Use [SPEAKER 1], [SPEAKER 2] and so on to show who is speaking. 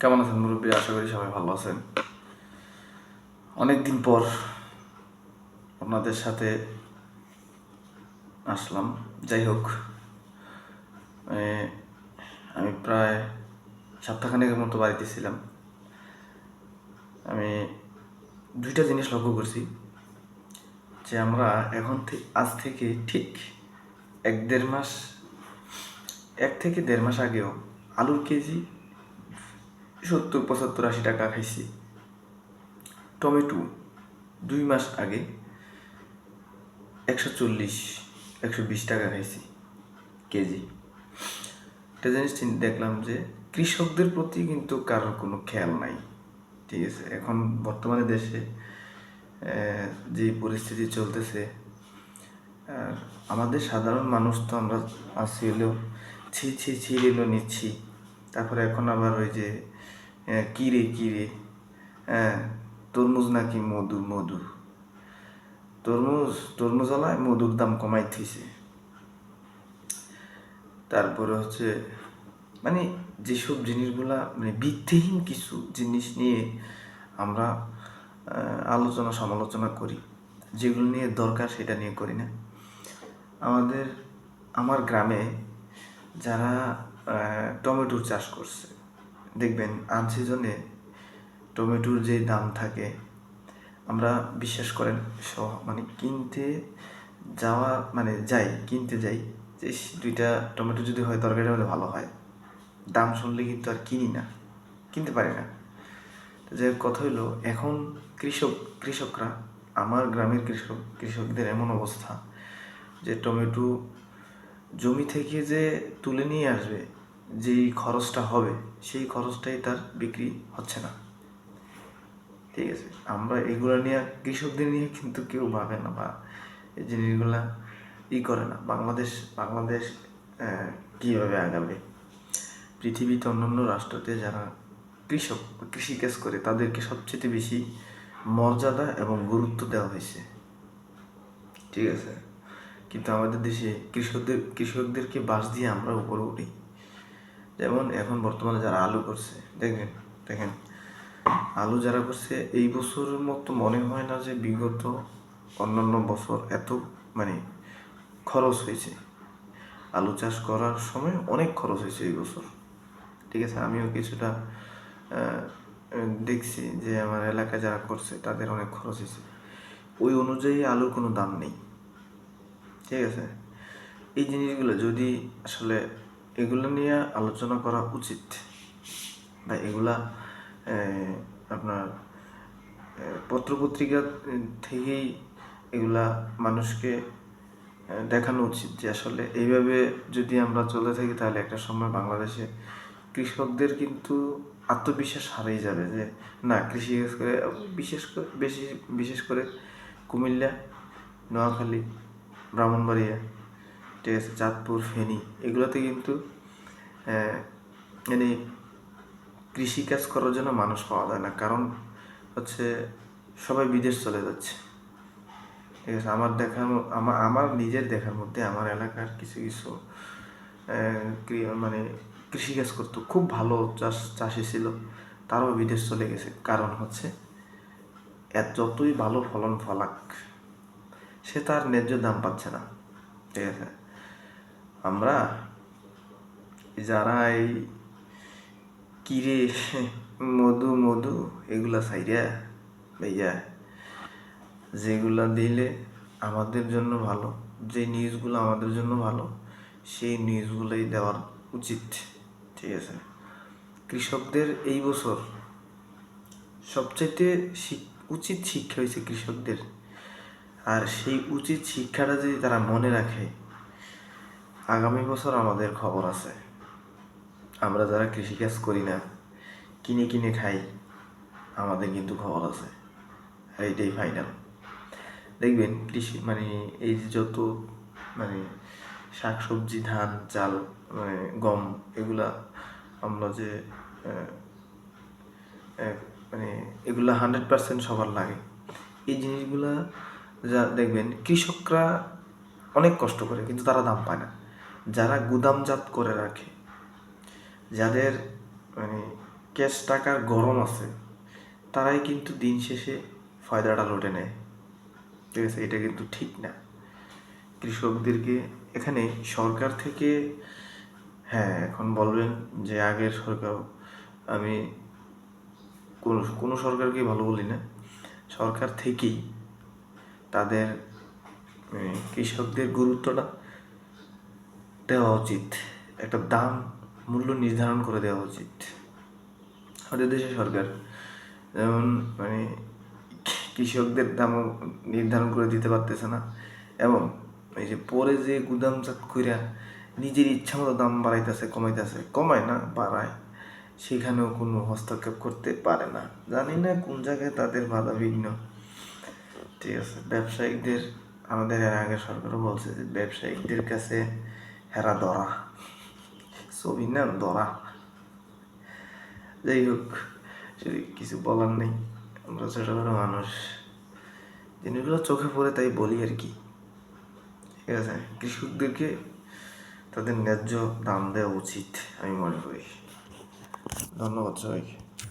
[SPEAKER 1] কেমন আছেন মুরব্বী? আশা করি সবাই ভালো আছেন। অনেক দিন পর আপনাদের সাথে আসলাম। যাই হোক আমি প্রায় সপ্তাহখানেকের মতো বাড়িতে ছিলাম। আমি দুইটা জিনিস লক্ষ্য করছি যে আমরা এখন আজ থেকে ঠিক এক দেড় মাস, এক থেকে দেড় মাস আগেও আলুর কেজি সত্তর পঁচাত্তর আশি টাকা খাইছি টমেটো দুই মাস আগে একশো চল্লিশ একশো বিশ টাকা খাইছি কেজি একটা জিনিস দেখলাম যে কৃষকদের প্রতি কিন্তু কারোর কোনো খেয়াল নাই ঠিক আছে এখন বর্তমানে দেশে যে পরিস্থিতি চলতেছে আর আমাদের সাধারণ মানুষ তো আমরা আছি হলেও ছি ছি ছি নিচ্ছি তারপরে এখন আবার ওই যে কিরে কিরে হ্যাঁ তরমুজ নাকি মধু মধু তরমুজ তরমুজ তরমুজওয়ালায় মধুর দাম কমাই থইছে তারপরে হচ্ছে মানে যেসব জিনিসগুলা মানে ভিত্তিহীন কিছু জিনিস নিয়ে আমরা আলোচনা, সমালোচনা করি, যেগুলো নিয়ে দরকার সেটা নিয়ে করি না। আমাদের, আমার গ্রামে যারা টমেটোর চাষ করছে দেখবেন আনসিজনে টমেটোর যে দাম থাকে, আমরা বিশ্বাস করেন মানে কিনতে যাওয়া মানে যাই, কিনতে যাই, যে দুইটা টমেটো যদি হয়, তরকারিটা হলে ভালো হয়। দাম শুনলে কিন্তু আর কিনি না, কিনতে পারি না। যে কথা হলো এখন কৃষক, কৃষকরা, আমার গ্রামের কৃষক, কৃষকদের এমন অবস্থা যে টমেটো জমি থেকে যে তুলে নিয়ে আসবে যেই খরচটা হবে, সেই খরচটাই তার বিক্রি হচ্ছে না। ঠিক আছে? আমরা এগুলো নিয়ে কৃষকদের নিয়ে কিন্তু কেউ ভাবে না বা এই জিনিসগুলা ই করে না। বাংলাদেশ বাংলাদেশ কীভাবে আগাবে? পৃথিবীতে অন্যান্য রাষ্ট্রতে যারা কৃষক কৃষিকাজ করে, তাদেরকে সবচেয়ে বেশি মর্যাদা এবং গুরুত্ব দেওয়া হয়েছে। ঠিক আছে? কিন্তু আমাদের দেশে কৃষকদের, কৃষকদেরকে বাস দিয়ে আমরা উপরে উঠি। যেমন এখন বর্তমানে যারা আলু করছে, দেখবেন, দেখেন, আলু যারা করছে, এই বছরের মতো মনে হয় না যে বিগত অন্যান্য বছর এত মানে খরচ হয়েছে। আলু চাষ করার সময় অনেক খরচ হয়েছে এই বছর। ঠিক আছে, আমিও কিছুটা দেখছি যে আমার এলাকায় যারা করছে, তাদের অনেক খরচ হয়েছে। ওই অনুযায়ী আলুর কোনো দাম নেই। ঠিক আছে? এই জিনিসগুলো যদি আসলে এগুলো নিয়ে আলোচনা করা উচিত। বা এগুলা আপনার পত্রপত্রিকা থেকেই এগুলা মানুষকে দেখানো উচিত যে আসলে এইভাবে যদি আমরা চলে থাকি তাহলে একটা সময় বাংলাদেশে কৃষকদের কিন্তু আত্মবিশ্বাস হারিয়ে যাবে যে, না কৃষিকাজ করে, বিশেষ করে, বেশি, বিশেষ করে কুমিল্লা, নোয়াখালী, ব্রাহ্মণবাড়িয়া ঠিক আছে চাঁদপুর, ফেনী, এগুলোতে কিন্তু মানে কৃষিকাজ করার জন্য মানুষ পাওয়া যায় না। কারণ হচ্ছে সবাই বিদেশ চলে যাচ্ছে। ঠিক আছে, আমার দেখার আমার আমার নিজের দেখার মধ্যে আমার এলাকার কিছু কিছু মানে কৃষিকাজ করতো। খুব ভালো চাষ, চাষি ছিল, তারাও বিদেশ চলে গেছে। কারণ হচ্ছে এত যতই ভালো ফলন ফলাক, সে তার ন্যায্য দাম পাচ্ছে না। ঠিক আছে আমরা যারা এই কিরে, মধু মধু, এগুলা সাইরা ভাইয়া, যেগুলা দিলে আমাদের জন্য ভালো, যে নিউজগুলো আমাদের জন্য ভালো, সেই নিউজগুলোই দেওয়ার উচিত, ঠিক আছে? কৃষকদের এই বছর শিক- উচিত শিক্ষা হয়েছে কৃষকদের। আর সেই উচিত শিক্ষাটা যদি তারা মনে রাখে আগামী বছর আমাদের খবর আছে। আমরা যারা কৃষিকাজ করি না, কিনে কিনে খাই, আমাদের কিন্তু খবর আছে। এইটাই ফাইনাল দেখবেন কৃষি মানে এই যে যত মানে শাকসবজি, ধান, চাল মানে গম, এগুলা আমরা যে মানে এগুলা হান্ড্রেড পার্সেন্ট সবার লাগে। এই জিনিসগুলা যা দেখবেন কৃষকরা অনেক কষ্ট করে, কিন্তু তারা দাম পায় না। যারা গুদামজাত করে রাখে, যাদের মানে ক্যাশ টাকার গরম আছে, তারাই কিন্তু দিন শেষে ফায়দাটা লুটে নেয়। ঠিক আছে, এটা কিন্তু ঠিক না। কৃষকদেরকে এখানে সরকার থেকে হ্যাঁ এখন বলবেন যে আগের সরকার, আমি কোনো কোনো সরকারকেই ভালো বলি না। সরকার থেকেই তাদের কৃষকদের গুরুত্বটা দেওয়া উচিত। একটা দাম মূল্য নির্ধারণ করে দেওয়া উচিত। আমাদের দেশের সরকার যেমন মানে কৃষকদের দামও নির্ধারণ করে দিতে পারতেছে না এবং এই যে পরে যে গুদাম গুদামজাত কইরা নিজের ইচ্ছা মতো দাম বাড়াইতেছে, কমাইতেছে, কমায় না, বাড়ায়, সেখানেও কোনো হস্তক্ষেপ করতে পারে না। জানি না কোন জায়গায় তাদের বাধা বিঘ্ন ঠিক আছে ব্যবসায়িকদের আমাদের এর আগে সরকারও বলছে যে ব্যবসায়িকদের কাছে হেরা ধরা ছবি না ধরা যাই হোক কিছু বলার নেই, আমরা ছোটবেলা মানুষ। জিনিসগুলো চোখে পড়ে তাই বলি আর কি। ঠিক আছে? কৃষকদেরকে তাদের ন্যায্য দাম দেওয়া উচিত, আমি মনে করি। ধন্যবাদ সবাইকে।